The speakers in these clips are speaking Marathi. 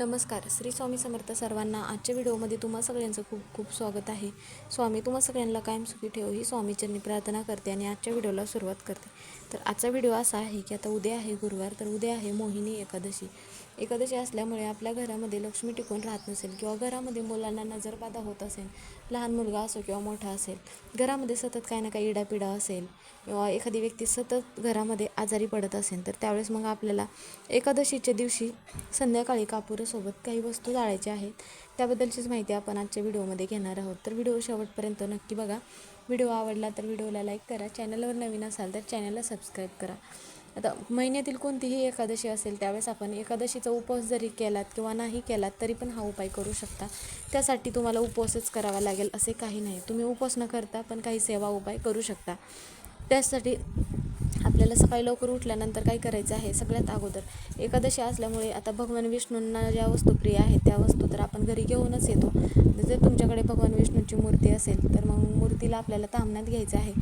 नमस्कार. श्री स्वामी समर्थ सर्वांना आजच्या व्हिडिओमध्ये तुम्हा सगळ्यांचं खूप खूप स्वागत आहे. स्वामी तुम्हा सगळ्यांना कायम सुखी ठेवू ही स्वामीचरणी प्रार्थना करते आणि आजच्या व्हिडिओला सुरुवात करते. तर आजचा व्हिडिओ असा आहे की आता उद्या आहे गुरुवार तर उद्या आहे मोहिनी एकादशी. एकादशी असल्यामुळे आपल्या घरामध्ये लक्ष्मी टिकून राहत नसेल किंवा घरामध्ये मुलांना नजरबाधा होत असेल लहान मुलगा असो किंवा मोठा असेल घरामध्ये सतत काही ना काही इडापिडा असेल किंवा एखादी व्यक्ती सतत घरामध्ये आजारी पडत असेल तर त्यावेळेस मग आपल्याला एकादशीच्या दिवशी संध्याकाळी कापूरसोबत काही वस्तू जाळायच्या आहेत. त्याबद्दलचीच माहिती आपण आजच्या व्हिडिओमध्ये घेणार आहोत. तर व्हिडिओ शेवटपर्यंत नक्की बघा. व्हिडिओ आवडला तर व्हिडिओला लाईक करा. चॅनलवर नवीन असाल तर चॅनलला सबस्क्राईब करा. आता महिन्यातील कोणतीही एकादशी असेल त्यावेळेस आपण एकादशीचा उपवास जरी केलात किंवा नाही केलात तरी पण हा उपाय करू शकता. त्यासाठी तुम्हाला उपवासच करावा लागेल असे काही नाही. तुम्ही उपवास न करता पण काही सेवा उपाय करू शकता. त्यासाठी आपल्याला सकाळी लवकर उठल्यानंतर काय करायचं आहे सगळ्यात अगोदर एकादशी असल्यामुळे आता भगवान विष्णूंना ज्या वस्तू प्रिय आहेत त्या वस्तू तर आपण घरी घेऊनच येतो. तुमच्याकडे भगवान विष्णूची मूर्ती असेल तर मग मूर्तीला आपल्याला तामण्यात घ्यायचं आहे.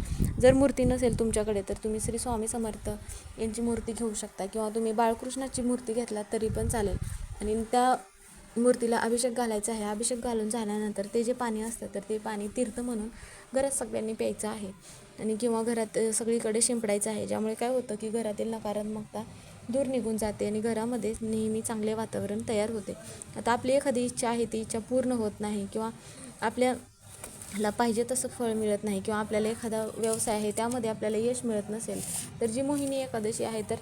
जर मूर्ती नसेल तुमच्याकडे तर तुम्ही श्री स्वामी समर्थ यांची मूर्ती घेऊ शकता किंवा तुम्ही बाळकृष्णाची मूर्ती घेतलात तरी पण चालेल. आणि त्या मूर्तीला अभिषेक घालायचा आहे. अभिषेक घालून झाल्यानंतर ते जे पाणी असतं तर ते पाणी तीर्थ म्हणून घरात सगळ्यांनी प्यायचं आहे. आणि किंवा घरात सगळीकडे शिंपडायचं आहे. ज्यामुळे काय होतं की घरातील नकारात्मकता दूर निघून जाते आणि घरामध्ये नेहमी चांगले वातावरण तयार होते. आता आपली एखादी इच्छा आहे ती इच्छा पूर्ण होत नाही किंवा आपल्याला पाहिजे तसं फळ मिळत नाही किंवा आपल्याला एखादा व्यवसाय आहे त्यामध्ये आपल्याला यश मिळत नसेल तर जी मोहिनी एकादशी आहे तर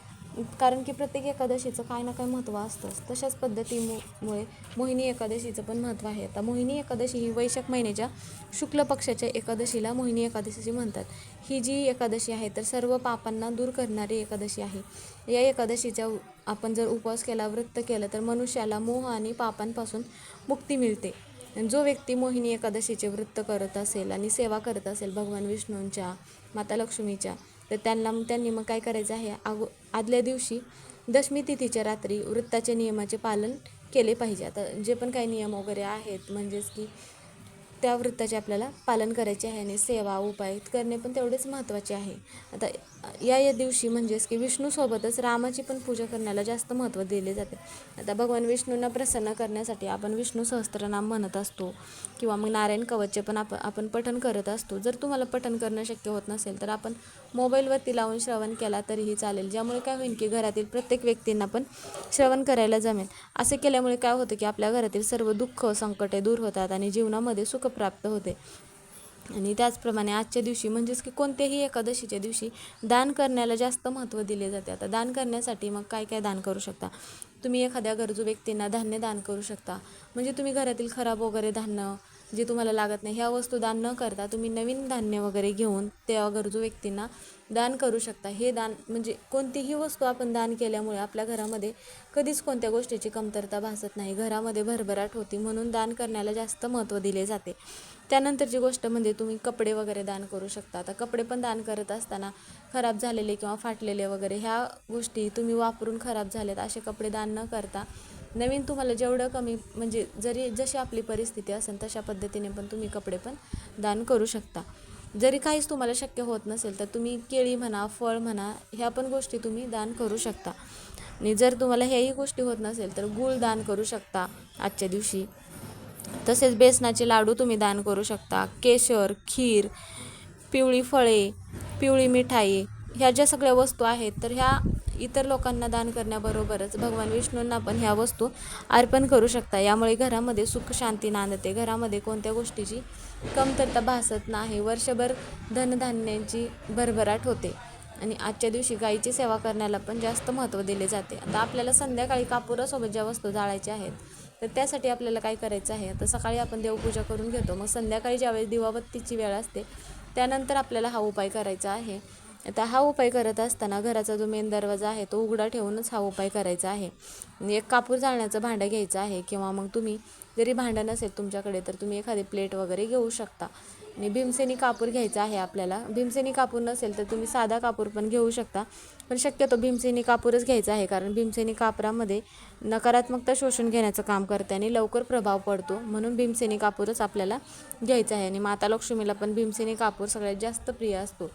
कारण की प्रत्येक एकादशीचं काय ना काय महत्त्व असतंच. तशाच पद्धतीमुळे मोहिनी एकादशीचं पण महत्त्व आहे. आता मोहिनी एकादशी ही वैशाख महिन्याच्या शुक्ल पक्षाच्या एकादशीला मोहिनी एकादशीची म्हणतात. ही जी एकादशी आहे तर सर्व पापांना दूर करणारी एकादशी आहे. या एकादशीचा आपण जर उपवास केला व्रत केलं तर मनुष्याला मोह आणि पापांपासून मुक्ती मिळते. जो व्यक्ती मोहिनी एकादशीचे व्रत करत असेल आणि सेवा करत असेल भगवान विष्णूंच्या माता लक्ष्मीच्या तर त्यांना त्यांनी मग काय करायचं आहे? अगो आदल्या दिवशी दशमी तिथीच्या रात्री वृत्ताच्या नियमाचे पालन केले पाहिजे. आता जे पण काही नियम वगैरे आहेत म्हणजेच की त्या वृत्ताचे आपल्याला पालन करायचे आहे आणि सेवा उपाय करणे पण तेवढेच महत्त्वाचे आहे. आता या या दिवशी म्हणजेच की विष्णूसोबतच रामाची पण पूजा करण्याला जास्त महत्त्व दिले जाते. आता भगवान विष्णूंना प्रसन्न करण्यासाठी आपण विष्णू सहस्त्रनाम म्हणत असतो किंवा मग नारायण कवचचे पण आपण आपण पठण करत असतो. जर तुम्हाला पठण करणं शक्य होत नसेल तर आपण मोबाईलवरती लावून श्रवण केला तरीही चालेल. ज्यामुळे काय होईल की घरातील प्रत्येक व्यक्तींना पण श्रवण करायला जमेल. असे केल्यामुळे काय होतं की आपल्या घरातील सर्व दुःख संकटे दूर होतात आणि जीवनामध्ये सुख प्राप्त होते. आणि त्याचप्रमाणे आजच्या दिवशी म्हणजेच की कोणत्याही एकादशीच्या दिवशी दान करण्याला जास्त महत्त्व दिले जाते. आता दान करण्यासाठी मग काय काय दान करू शकता? तुम्ही एखाद्या गरजू व्यक्तींना धान्य दान करू शकता. म्हणजे तुम्ही घरातील खराब वगैरे धान्य जे तुम्हाला लागत नाही ह्या वस्तू दान न करता तुम्ही नवीन धान्य वगैरे घेऊन त्या गरजू व्यक्तींना दान करू शकता. हे दान म्हणजे कोणतीही वस्तू आपण दान केल्यामुळे आपल्या घरामध्ये कधीच कोणत्या गोष्टीची कमतरता भासत नाही. घरामध्ये भरभराट होती म्हणून दान करण्याला जास्त महत्त्व दिले जाते. त्यानंतरची गोष्ट म्हणजे तुम्ही कपडे वगैरे दान करू शकता. आता कपडे पण दान करत असताना खराब झालेले किंवा फाटलेले वगैरे ह्या गोष्टी तुम्ही वापरून खराब झालेत असे कपडे दान न करता नवीन तुम्हाला जेवढं कमी म्हणजे जरी जशी आपली परिस्थिती असेल तशा पद्धतीने पण तुम्ही कपडे पण दान करू शकता. जरी काहीच तुम्हाला शक्य होत नसेल तर तुम्ही केळी म्हणा फळ म्हणा ह्या पण गोष्टी तुम्ही दान करू शकता. आणि जर तुम्हाला ह्याही गोष्टी होत नसेल तर गूळ दान करू शकता आजच्या दिवशी. तसेच बेसनाचे लाडू तुम्ही दान करू शकता. केशर खीर पिवळी फळे पिवळी मिठाई ह्या ज्या सगळ्या वस्तू आहेत तर ह्या इतर लोकांना दान करण्याबरोबरच भगवान विष्णूंना पण ह्या वस्तू अर्पण करू शकता. यामुळे घरामध्ये सुख शांती नांदते. घरामध्ये कोणत्या गोष्टीची कमतरता भासत नाही वर्षभर धनधान्यांची भरभराट होते आणि आजच्या दिवशी गाईची सेवा करण्याला पण जास्त महत्त्व दिले जाते. आता आपल्याला संध्याकाळी कापुरासोबत ज्या वस्तू जाळायच्या आहेत तर त्यासाठी आपल्याला काय करायचं आहे? आता सकाळी आपण देवपूजा करून घेतो. मग संध्याकाळी ज्यावेळेस दिवाबत्तीची वेळ असते त्यानंतर आपल्याला हा उपाय करायचा आहे. आता हा उपाय करत असताना घराचा जो मेन दरवाजा आहे तो उघडा ठेवूनच हा उपाय करायचा आहे. आणि एक कापूर जाळण्याचं भांडं घ्यायचं आहे किंवा मग तुम्ही जरी भांडं नसेल तुमच्याकडे तर तुम्ही एखादी प्लेट वगैरे घेऊ शकता. आणि भीमसेनी कापूर घ्यायचा आहे आपल्याला. भीमसेनी कापूर नसेल तर तुम्ही साधा कापूर पण घेऊ शकता. पण शक्यतो भीमसेनी कापूरच घ्यायचा आहे कारण भीमसेनी कापरामध्ये नकारात्मकता शोषून घेण्याचं काम करते आणि लवकर प्रभाव पडतो. म्हणून भीमसेनी कापूरच आपल्याला घ्यायचा आहे. आणि माता लक्ष्मीला पण भीमसेनी कापूर सगळ्यात जास्त प्रिय असतो.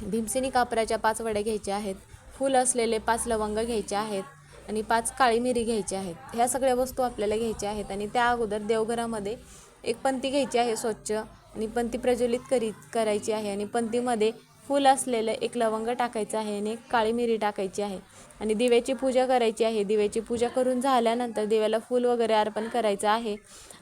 भीमसेनी कापराच्या पाच वड्या घ्यायच्या आहेत फूल असलेले पाच लवंग घ्यायचे आहेत आणि पाच काळी मिरी घ्यायची आहेत. ह्या सगळ्या वस्तू आपल्याला घ्यायच्या आहेत आणि त्या अगोदर देवघरामध्ये एक पंती घ्यायची आहे स्वच्छ आणि पंती प्रज्वलित करी करायची आहे आणि पंतीमध्ये फूल असलेलं एक लवंग टाकायचं आहे आणि एक काळी मिरी टाकायची आहे आणि दिव्याची पूजा करायची आहे. दिव्याची पूजा करून झाल्यानंतर दिव्याला फूल वगैरे अर्पण करायचं आहे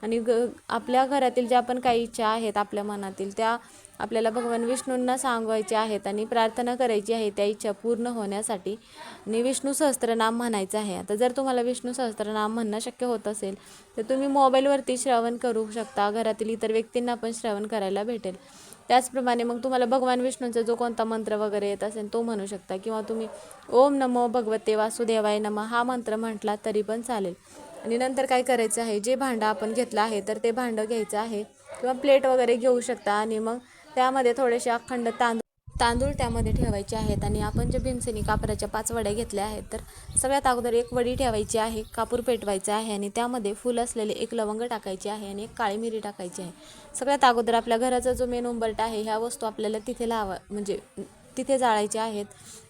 आणि ग आपल्या घरातील ज्या पण काही इच्छा आहेत आपल्या मनातील त्या आपल्याला भगवान विष्णूंना सांगायचे आहेत आणि प्रार्थना करायची आहे त्या इच्छा पूर्ण होण्यासाठी आणि विष्णू सहस्त्रनाम म्हणायचं आहे. आता जर तुम्हाला विष्णू सहस्त्रनाम म्हणणं शक्य होत असेल तर तुम्ही मोबाईलवरती श्रवण करू शकता. घरातील इतर व्यक्तींना पण श्रवण करायला भेटेल. त्याचप्रमाणे मग तुम्हाला भगवान विष्णूंचा जो कोणता मंत्र वगैरे येत असेल तो म्हणू शकता. किंवा तुम्ही ओम नमो भगवते वासुदेवाय नम हा मंत्र म्हटला तरी पण चालेल. आणि नंतर काय करायचं आहे जे भांडं आपण घेतलं आहे तर ते भांडं घ्यायचं आहे. किंवा प्लेट वगैरे घेऊ शकता आणि मग त्यामध्ये थोडेसे अखंड तांदूळ तांदूळ त्यामध्ये ठेवायचे आहेत. आणि आपण जे भीमसेनी कापराच्या पाच वड्या घेतल्या आहेत तर सगळ्यात अगोदर एक वडी ठेवायची आहे कापूर पेटवायचं आहे आणि त्यामध्ये फुल असलेले एक लवंग टाकायची आहे आणि एक काळी मिरी टाकायची आहे. सगळ्यात अगोदर आपल्या घराचा जो मेन उंबरटा आहे ह्या वस्तू आपल्याला तिथे लावा म्हणजे तिथे जाळायचे आहेत.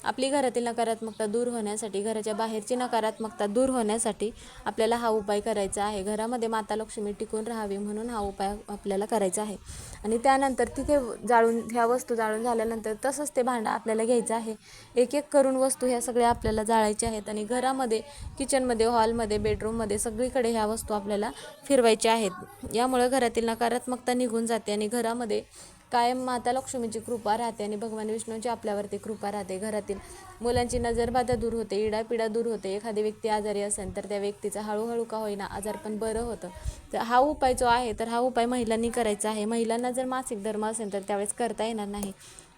आपली घरातील नकारात्मकता दूर होण्यासाठी घराच्या बाहेरची नकारात्मकता दूर होण्यासाठी आपल्याला हा उपाय करायचा आहे. घरामध्ये माता लक्ष्मी टिकून राहावी म्हणून हा उपाय आपल्याला करायचा आहे. आणि त्यानंतर तिथे जाळून ह्या वस्तू जाळून झाल्यानंतर तसंच ते भांडं आपल्याला घ्यायचं आहे. एक एक करून वस्तू ह्या सगळ्या आपल्याला जाळायच्या आहेत आणि घरामध्ये किचनमध्ये हॉलमध्ये बेडरूममध्ये सगळीकडे ह्या वस्तू आपल्याला फिरवायच्या आहेत. यामुळे घरातील नकारात्मकता निघून जाते आणि घरामध्ये कायम माता लक्ष्मीची कृपा राहते आणि भगवान विष्णूची आपल्यावरती कृपा राहते घरातील मुलांची नजरबाधा दूर होते इडापिडा दूर होते. एखादी व्यक्ती आजारी असेल तर त्या व्यक्तीचा हळूहळू का होईना आजार पण बरं होतं. तर हा उपाय जो आहे तर हा उपाय महिलांनी करायचा आहे. महिलांना जर मासिक धर्म असेल तर त्यावेळेस करता येणार नाही.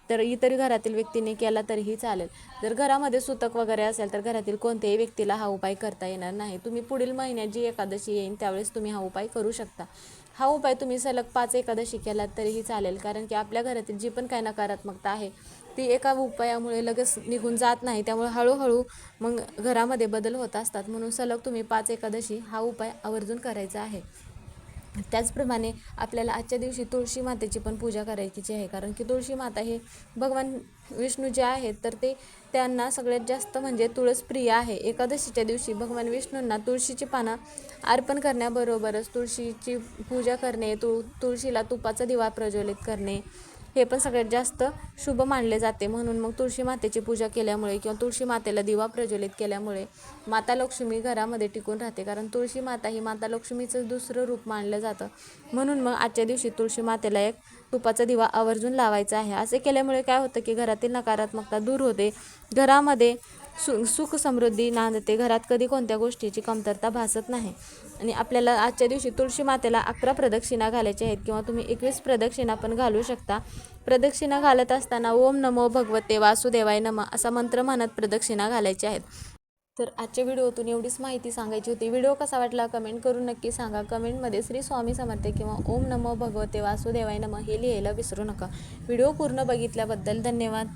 तर इतर घरातील व्यक्तीने केला तरीही चालेल. जर घरामध्ये सुतक वगैरे असेल तर घरातील कोणत्याही व्यक्तीला हा उपाय करता येणार नाही. तुम्ही पुढील महिन्यात जी एकादशी येईन त्यावेळेस तुम्ही हा उपाय करू शकता. हा उपाय तुम्ही सलग पाच एकादशी केलात तरीही चालेल कारण की आपल्या घरातील जी पण काय नकारात्मकता आहे ती एका उपायामुळे लगेच निघून जात नाही. त्यामुळे हळूहळू मग घरामध्ये बदल होत असतात. म्हणून सलग तुम्ही पाच एकादशी हा उपाय आवर्जून करायचा आहे. त्याचप्रमाणे आपल्याला आजच्या दिवशी तुळशी मातेची पण पूजा करायची आहे. कारण की तुळशी माता हे भगवान विष्णू जे आहेत तर ते त्यांना सगळ्यात जास्त म्हणजे तुळस प्रिय आहे. एकादशीच्या दिवशी भगवान विष्णूंना तुळशीची पानं अर्पण करण्याबरोबरच तुळशीची पूजा करणे तुळ तुळशीला तुपाचा दिवा प्रज्वलित करणे हे पण सगळ्यात जास्त शुभ मानले जाते. म्हणून मग तुळशी मातेची पूजा केल्यामुळे किंवा तुळशी मातेला दिवा प्रज्वलित केल्यामुळे माता लक्ष्मी घरामध्ये टिकून राहते. कारण तुळशी माता ही माता लक्ष्मीचं दुसरं रूप मानलं जातं. म्हणून मग आजच्या दिवशी तुळशी मातेला एक तुपाचा दिवा आवर्जून लावायचा आहे. असे केल्यामुळे काय होतं की घरातील नकारात्मकता दूर होते. घरामध्ये सु सुख समृद्धी नांदते. घरात कधी कोणत्या गोष्टीची कमतरता भासत नाही. आणि आपल्याला आजच्या दिवशी तुळशी मातेला अकरा प्रदक्षिणा घालायच्या आहेत किंवा तुम्ही एकवीस प्रदक्षिणा पण घालू शकता. प्रदक्षिणा घालत असताना ओम नमो भगवते वासुदेवाय नम असा मंत्र म्हणत प्रदक्षिणा घालायचे आहेत. तर आजच्या व्हिडिओतून एवढीच माहिती सांगायची होती. व्हिडिओ कसा वाटला कमेंट करून नक्की सांगा. कमेंटमध्ये श्री स्वामी समर्थ किंवा ओम नमो भगवते वासुदेवाय नम हे लिहायला विसरू नका. व्हिडिओ पूर्ण बघितल्याबद्दल धन्यवाद.